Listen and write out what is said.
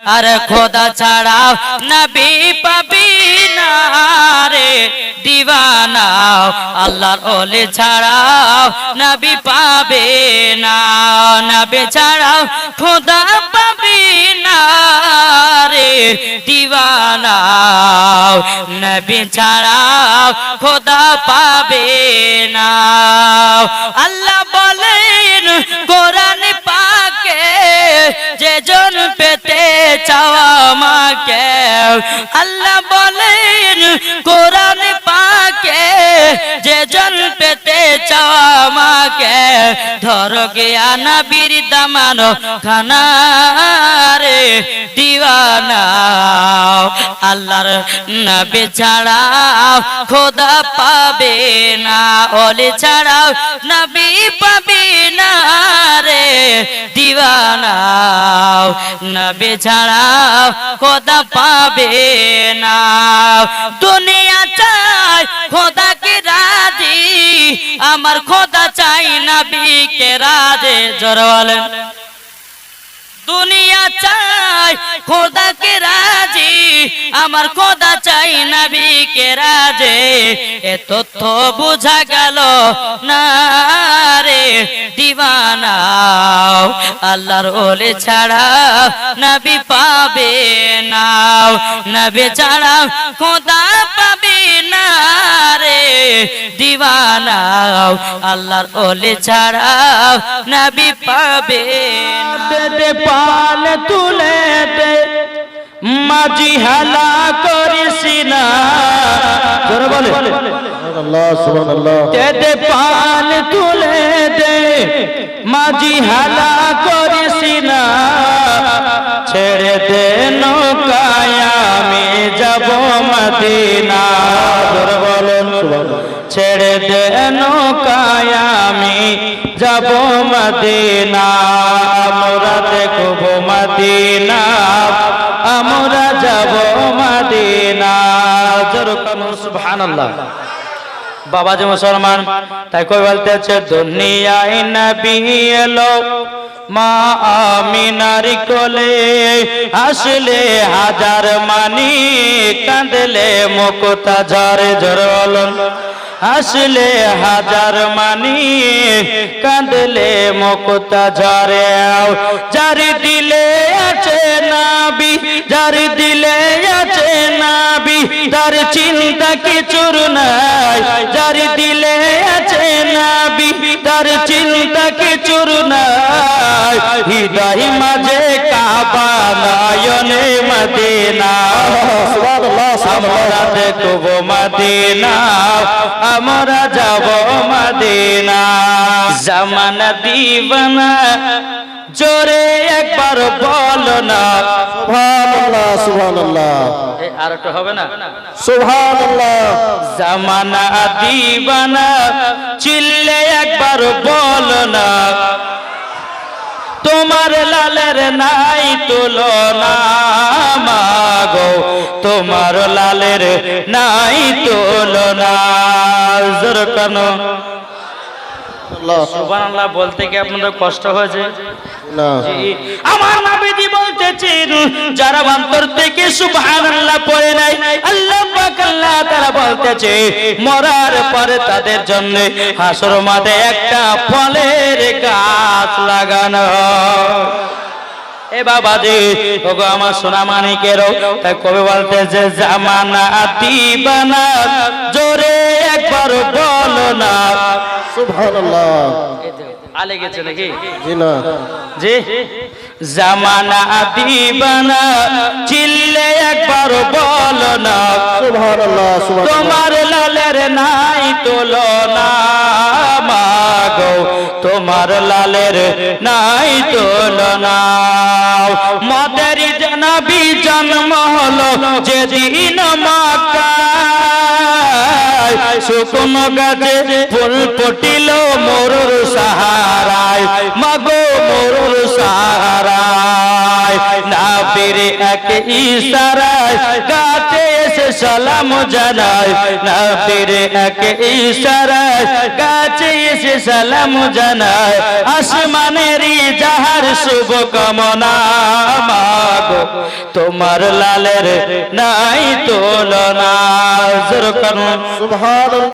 আর খোদা ছাড়া নবী পাবি না রে। দিওয়ানা, আল্লাহর ওলি ছাড়াও নবী পাবে না। নবী ছাড়াও খোদা পাবি না রে। দিওয়ানা, নবী ছাড়াও খোদা পাবে না। আল্লাহ বলেন, কোরআন পাকে যে জন পেতে চাওয়া মাকে আল্লাহ বলেন কোরআন ধর গিয়া নবীর দামানো খানা রে দিওয়ানা। আল্লাহর নবী ছাড়াও খোদা পাবে না, ওলি ছাড়াও নবী পাবে না রে দিওয়ানা। নবী ছাড়াও খোদা পাবে না। দুনিয়া চায় খোদা কে রাজি আমার খোদা চাই নবীকে রাজে জোর বলেন দুনিয়া চাই খোদাকে রাজি, আমার খোদা চাই নবীকে রাজে। এ তথ্য বুঝা গেল না রে আল্লাহর ওলে ছাড়া নবী পাবে না। নবী ছাড়া খোদা পাবে না। দিওয়ানা আল্লাহর ওলে ছাড়া নবী পাবে দে পাল তুলে দে মাঝি হালা করিস না। জোরে বলে। আল্লাহ সুবহানাল্লাহ। দে দে পাল তুলে দে মাঝি হালা করিস না। ছেড়ে দে নৌকায় আমি যাব মদিনা জোরে বলেন ছেড়ে যাব মদিনা, আমরা দেখব মদিনা। আমরা যাব মদিনা। জোর কানুন সুবহানাল্লাহ। বাবা যে মুসলমান, তাই কই বলতেছে, দুনিয়ায় নবী এলো, মা আমিনার কোলে আসলে হাজার মানি কাঁদলে মুকুতা ঝরে ঝরলন আসলে হাজার মানি, কাঁদলে মুকুতা ঝরে। যার দিলে আছে নাবি, যার দিলে আছে নাবি, তার চিন্তা কিছুর নাই। যার দিলে আছে নাবি, তার চিন্তা কিছুর নাই। হৃদয় মাঝে কাবা নয়নে মদিনা দেখব মদিনা আমরা যাব মদিনা। জামানা দিবানা জোরে একবার বল না। সুবহানাল্লাহ সুবহানাল্লাহ। আর একটা হবে না? সুবহানাল্লাহ। জামানা দিবানা চিল্লে একবার বল না। তোমার লালের নাই তুলনা। তোমার লালের নাই তুলনা। জোর কেন। সুবহানাল্লাহ বলতে কি আপনাদের কষ্ট হয়েছে? না। আমার নবীজি বলতেছেন যারা অন্তর থেকে সুবহানাল্লাহ পড়ে নাই আল্লাহ পাক আল্লাহ তাআলা বলতেছে মরার পরে তাদের জন্য হাসর মাঠে একটা ফলের গাছ লাগানো। এ বাবা জি ওগো আমার সোনা মানিকেরও তাই কবে বলতেছে জামানা দিবানা জোরে একবার বলো না। সুবহানাল্লাহ। আলে গেছে নাকি? জি না। জি। জামানা দিবানা চিল্লে একবার বল না। তোমার লালের নাই তুলনা মাগো। তোমার লালের নাই তুলনা। যেদিন মাকায় গাছে ফুল পটিল মরুর সাহারায়, মাগো মরুর সাহারায়, নাবির এক ইশারায় গাতে এসে সালাম জানায়, নাবির এক ইশারায়, গাছে এসে সালাম জানায়, আসমানেরই যাহার শুভ কামনা মাগো তোমার লালের নাই তুলনা। জোর করুন